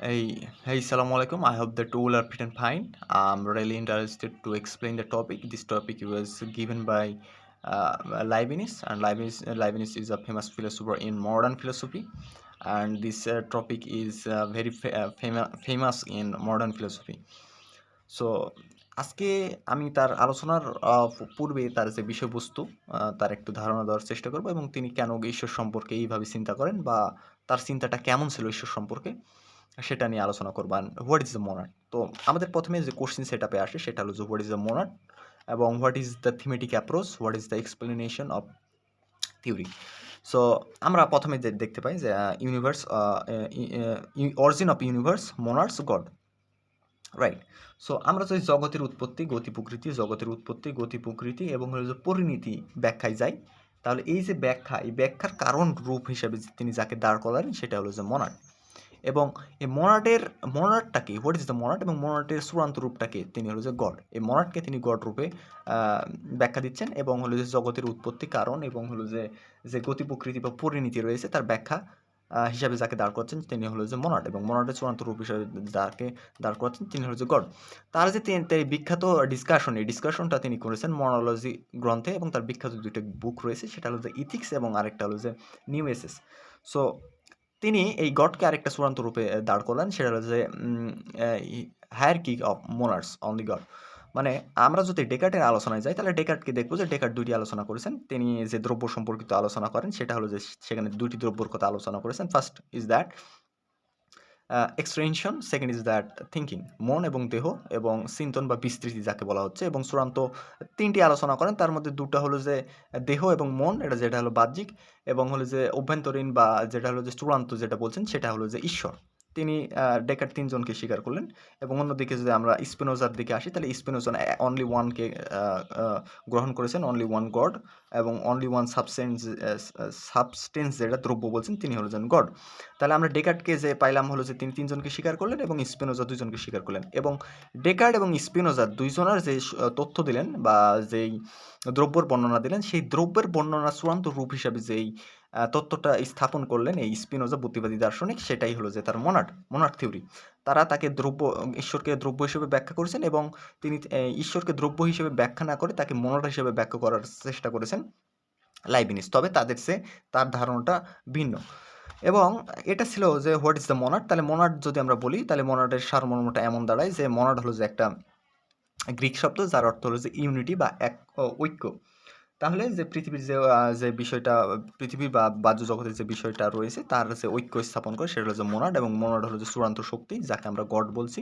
Hey, hey, Assalamu alaikum. I hope that all are fit and fine. I'm really interested to explain the topic. This topic was given by uh, Leibniz, and Leibniz, Leibniz is a famous philosopher in modern philosophy, and this uh, topic is uh, very fa- uh, fam- famous in modern philosophy. So আজকে আমি তার আলোচনার পূর্বে তার যে বিষয়বস্তু তার একটু ধারণা দেওয়ার চেষ্টা করব এবং তিনি কেন ঈশ্বর সম্পর্কে এইভাবে চিন্তা করেন বা তার চিন্তাটা কেমন ছিল ঈশ্বর সম্পর্কে সেটা নিয়ে আলোচনা করব। হোয়াট ইজ দ্য মোনাট তো আমাদের প্রথমে যে কোশ্চিন সেট আপে আসে, সেটা হলো যে হোয়াট ইজ দ্য মোনাট এবং what is the thematic approach what is the explanation of theory so আমরা প্রথমে দেখতে পাই যে universe origin of universe monads god right so আমরা যদি জগতের উৎপত্তি, গতি প্রকৃতি, জগতের উৎপত্তি, গতি প্রকৃতি এবং হলো যে পরিণতি ব্যাখ্যায় যাই, তাহলে এই যে ব্যাখ্যা, এই ব্যাখ্যার কারণ রূপ হিসেবে তিনি যাকে দাঁড় করালেন, সেটা হলো যে মনাট এবং এই মরাটের মনাটটাকে হোয়াট ইজ দ্য মরাট এবং মনাটের চূড়ান্ত রূপটাকে তিনি হলো যে গড। এই মরাটকে তিনি গড রূপে ব্যাখ্যা দিচ্ছেন এবং হলো যে জগতের উৎপত্তি কারণ এবং হলো যে যে গতি প্রকৃতি বা পরিণতি রয়েছে তার ব্যাখ্যা হিসাবে যাকে দাঁড় করছেন তিনি হলো যে মনাট এবং মনাটের চূড়ান্ত রূপ হিসাবে যাকে দাঁড় করছেন তিনি হলো যে গড। তার যে তিনি বিখ্যাত ডিসকাশন এই ডিসকাশনটা তিনি করেছেন মনোলজি গ্রন্থে এবং তার বিখ্যাত দুইটা বুক রয়েছে, সেটা হলো যে ইথিক্স এবং আরেকটা হলো যে নিউ এসেস সো তিনি এই গডকে আরেকটা চূড়ান্ত রূপে দাঁড় করলেন। সেটা হলো যে hierarchy of monads on the god মানে আমরা যদি ডেকার্টের আলোচনায় যাই, তাহলে ডেকার্টকে দেখব যে ডেকার্ট দুইটি আলোচনা করেছেন। তিনি যে দ্রব্য সম্পর্কিত আলোচনা করেন, সেটা হলো যে, সেখানে দুইটি দ্রব্যর কথা আলোচনা করেছেন। First is that extension second is that thinking মন এবং দেহ এবং চিন্তন বা বিস্তৃতি যাকে বলা হচ্ছে এবং চূড়ান্ত তিনটি আলোচনা করেন। তার মধ্যে দুটা হলো যে দেহ এবং মন, এটা যেটা হলো বাহ্যিক এবং হলো যে অভ্যন্তরীণ বা যেটা হলো যে চূড়ান্ত যেটা বলছেন, সেটা হলো যে ঈশ্বর। তিনি ডেকার তিনজনকে স্বীকার করলেন এবং অন্যদিকে যদি আমরা স্পিনোজার দিকে আসি, তাহলে স্পিনোজন অনলি ওয়ানকে গ্রহণ করেছেন অনলি ওয়ান গড এবং অনলি ওয়ান সাবস্টেন্স সাবস্টেন্স যেটা দ্রব্য বলছেন, তিনি হলেন গড তাহলে আমরা ডেকার্টকে যে পাইলাম হলো যে তিনি তিনজনকে স্বীকার করলেন এবং স্পিনোজা দুইজনকে স্বীকার করলেন এবং ডেকার্ড এবং স্পিনোজা দুইজনের যে তথ্য দিলেন বা যেই দ্রব্যর বর্ণনা দিলেন, সেই দ্রব্যের বর্ণনা চূড়ান্ত রূপ হিসাবে যেই তত্ত্বটা স্থাপন করলেন এই স্পিনোজা বুদ্ধিবাদী দার্শনিক, সেটাই হলো যে তার মনাট মনাট থিওরি। তারা তাকে দ্রব্য, ঈশ্বরকে দ্রব্য হিসেবে ব্যাখ্যা করেছেন এবং তিনি ঈশ্বরকে দ্রব্য হিসেবে ব্যাখ্যা না করে তাকে মনাট হিসেবে ব্যাখ্যা করার চেষ্টা করেছেন লাইবিনিস। তবে তাদের সে, তার ধারণাটা ভিন্ন। এবং এটা ছিল যে, হোয়াট ইজ দ্য মনাট তাহলে মনাট যদি আমরা বলি, তাহলে মনাটের সারমর্মটা এমন দাঁড়ায় যে মনাট হলো যে একটা গ্রিক শব্দ, যার অর্থ হলো যে ইউনিটি বা এক ঐক্য। তাহলে যে পৃথিবীর যে যে বিষয়টা পৃথিবী বা বাহ্য জগতের যে বিষয়টা রয়েছে, তার যে ঐক্য স্থাপন করে, সেটা হলো যে মোনাড এবং মোনাড হলো যে চূড়ান্ত শক্তি, যাকে আমরা গড বলছি।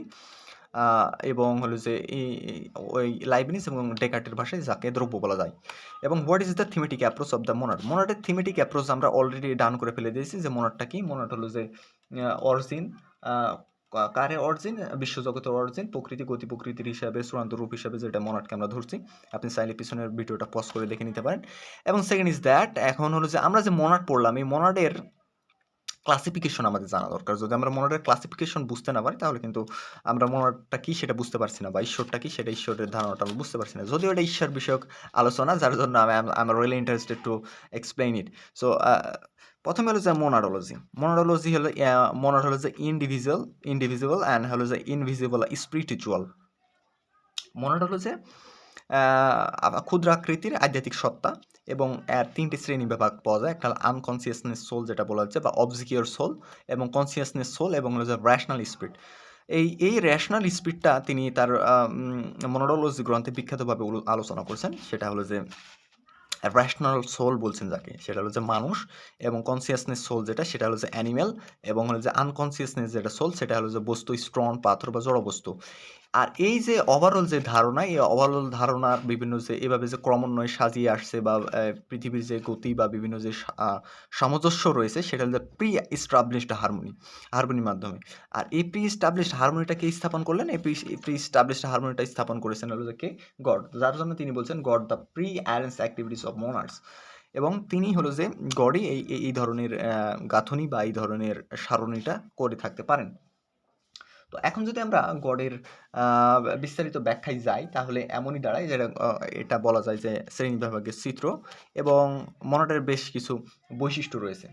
এবং হলো যে এই, ওই লাইবিনিস এবং ডেকার্টের ভাষায় যাকে দ্রব্য বলা যায়। এবং what is the thematic approach of the monad মোনাডের thematic approach আমরা অলরেডি ডান করে ফেলে দিয়েছি যে মোনাডটা কি? মোনাড হলো যে অরিজিন কারে অর্জিন, বিশ্বজগতের অর্জিন, প্রকৃতি গতি প্রকৃতির হিসাবে, চূড়ান্ত রূপ হিসাবে যেটা মনাটকে আমরা ধরছি, আপনি চাইলে পিছনের ভিডিওটা পজ করে দেখে নিতে পারেন। এবং সেকেন্ড ইজ দ্যাট এখন হলো যে আমরা যে মনাট পড়লাম, এই মোনাডের ক্লাসিফিকেশন আমাদের জানা দরকার। যদি আমরা মোনাডের ক্লাসিফিকেশন বুঝতে না পারি, তাহলে কিন্তু আমরা মোনাডটা কি সেটা বুঝতে পারছি না বা ঈশ্বরটা কি সেটা ঈশ্বরের ধারণাটা আমরা বুঝতে পারছি না। যদিও এটা ঈশ্বর বিষয়ক আলোচনা, যার জন্য আমি আমার really interested to explain it so প্রথমে হলো যে মোনাডোলজি মোনাডোলজি হলো মোনাড হলো যে ইনডিভিজুয়াল ইন্ডিভিজুয়াল অ্যান্ড হলো যে ইনভিজিবল স্পিরিচুয়াল মোনাড হলো যে ক্ষুদ্রাকৃতির আধ্যাত্মিক সত্তা এবং এর তিনটি শ্রেণি বিভাগ পাওয়া যায়। একটা আনকনসিয়াসনেস সোল যেটা বলা হচ্ছে বা অবজিকিওর সোল এবং কনসিয়াসনেস সোল এবং র্যাশনাল স্পিরিট এই এই র্যাশনাল স্পিডটা তিনি তার মনোডোলজি গ্রন্থে বিখ্যাতভাবে আলোচনা করছেন। সেটা হলো যে র্যাশনাল সোল বলছেন যাকে, সেটা হলো যে মানুষ এবং কনসিয়াসনেস সোল যেটা, সেটা হলো যে অ্যানিমেল এবং হলো যে আনকনসিয়াসনেস যেটা সোল সেটা হলো যে বস্তু স্ট্রং পাথর বা জড় বস্তু আর এই যে ওভারঅল যে ধারণা, এই ওভারঅল ধারণার বিভিন্ন যে, এভাবে যে ক্রমান্বয়ে সাজিয়ে আসছে বা পৃথিবীর যে গতি বা বিভিন্ন যে সামঞ্জস্য রয়েছে, সেটা হচ্ছে প্রি এস্টাবলিশড হারমোনি হারমোনির মাধ্যমে। আর এই প্রি এস্টাবলিশড হারমোনিটাকে স্থাপন করলেন? এই প্রি এস্টাবলিশড হারমোনিটা স্থাপন করেছেন হলো কে? গড। যার জন্য তিনি বলছেন, god the pre arrange activities of monads এবং তিনি হলো যে, গডই এই- এই ধরনের গাঁথনি বা এই ধরনের সারণিটা করে থাকতে পারেন। তো এখন যদি আমরা গডের বিস্তারিত ব্যাখ্যায় যাই, তাহলে এমনই দাঁড়ায় যেটা এটা বলা যায় যে শ্রেণি বিভাগের চিত্র এবং মনটের বেশ কিছু বৈশিষ্ট্য রয়েছে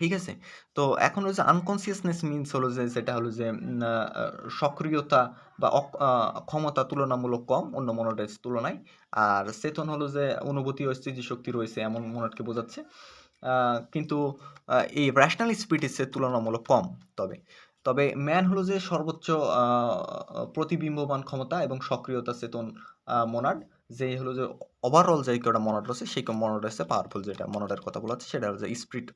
ঠিক আছে? তো এখন যে আনকনসিয়াসনেস মিনস হলো যে সেটা হলো যে সক্রিয়তা বা ক্ষমতা তুলনামূলক কম অন্য মনোডের তুলনায়। আর চেতন হলো যে অনুভূতি ও স্থিতিশক্তি রয়েছে এমন মনোডকে বোঝাচ্ছে। কিন্তু এই রেশনাল স্পিড চেয়ে তুলনামূলক কম তবে। তবে ম্যান হলো যে সর্বোচ্চ প্রতিবিম্বমান ক্ষমতা এবং সক্রিয়তা চেতন মনাড। যে হলো যে ওভারঅল যে কটা মনাড রয়েছে, সেই মনাড রয়েছে পাওয়ারফুল যেটা মনাডের কথা বলা হচ্ছে সেটা হলো যে স্পিরিট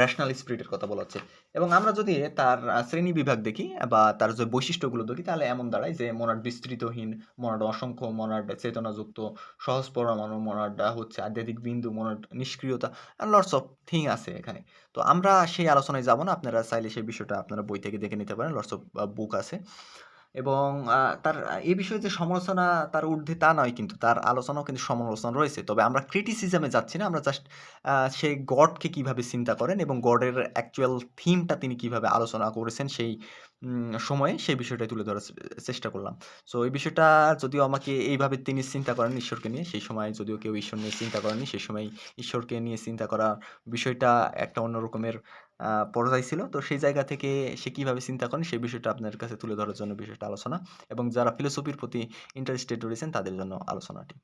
রেশনাল স্পিরিট এর কথা বলা হচ্ছে। এবং আমরা যদি তার শ্রেণি বিভাগ দেখি বা তার যে বৈশিষ্ট্যগুলো দেখি তাহলে এমন দাঁড়ায় যে মনাড বিস্তৃতহীন, মনাড অসংখ্য, মনাড চেতনাযুক্ত, সহজ পরমাণু, মনাড হচ্ছে আধ্যাত্মিক বিন্দু, মনাড নিষ্ক্রিয়তা লটস অফ থিং আছে এখানে। তো আমরা সেই আলোচনায় যাব না। আপনারা চাইলে সেই বিষয়টা আপনারা বই থেকে দেখে নিতে পারেন। লটস অফ বুক আছে। এবং তার এ বিষয়ে যে সমালোচনা তার ঊর্ধ্বে তা নয় কিন্তু তার আলোচনাও কিন্তু সমালোচনা রয়েছে। তবে আমরা ক্রিটিসিজমে যাচ্ছি না। আমরা জাস্ট সে গডকে কীভাবে চিন্তা করেন এবং গডের অ্যাকচুয়াল থিমটা তিনি কীভাবে আলোচনা করেছেন সেই সময়ে সেই বিষয়টা তুলে ধরার চেষ্টা করলাম। সো এই বিষয়টা যদিও আমাকে এইভাবে তিনি চিন্তা করেন ঈশ্বরকে নিয়ে, সেই সময় যদিও কেউ ঈশ্বর নিয়ে চিন্তা করেনি সেই সময় ঈশ্বরকে নিয়ে চিন্তা করার বিষয়টা একটা অন্য রকমের আ পর্যায় ছিল। তো সেই জায়গা থেকে সে কীভাবে চিন্তা করেন, সেই বিষয়টা আপনার কাছে তুলে ধরার জন্য বিষয়টা আলোচনা এবং যারা ফিলোসফির প্রতি ইন্টারেস্টেড রয়েছেন, তাদের জন্য আলোচনাটি।